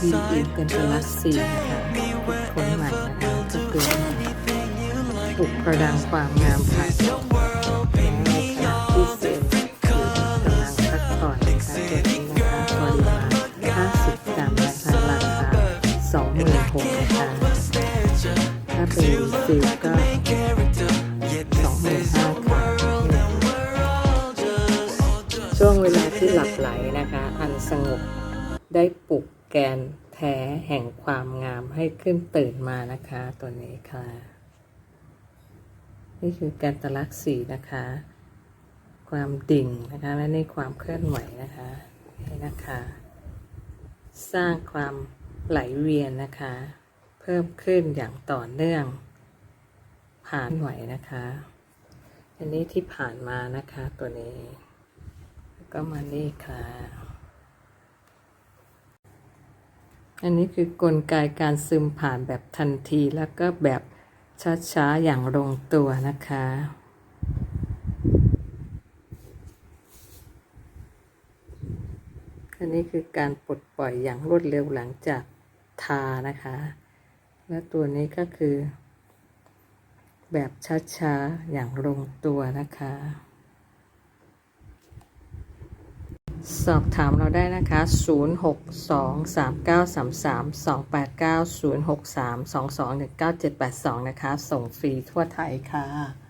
BE กันตลักซีนะคะคนใหม่นะคะก็คือปลุกประดังความงามค่ะในขณะที่เซลล์กำลังพักผ่อนนะคะตัวนี้นะคะปริมาณ50กรัมนะคะราคา26,000นะคะถ้าเป็นฟิลก็25,000ค่ะช่วงเวลาที่หลับไหลนะคะ อันสงบได้ปลุก แกนแท้แห่งความงามให้ขึ้นตื่นมานะคะ ตัวนี้ค่ะ นี่คือแกนตลักสีนะคะ ความดิ่งนะคะและนี่ความเคลื่อนไหวนะคะนี่นะคะ สร้างความไหลเวียนนะคะ เพิ่มขึ้นอย่างต่อเนื่อง ผ่านไหวนะคะ อันนี้ที่ผ่านมานะคะตัวนี้ ก็มานี่ค่ะ อันนี้คือกลไกการซึมผ่านแบบทันทีแล้วก็แบบช้าๆ อย่างลงตัวนะคะ อันนี้คือการปลดปล่อยอย่างรวดเร็วหลังจากทานะคะ และตัวนี้ก็คือ แบบช้าๆ อย่างลงตัวนะคะ สอบถามเราได้นะคะ 0623933289 0632219782 นะคะ ส่งฟรีทั่วไทยค่ะ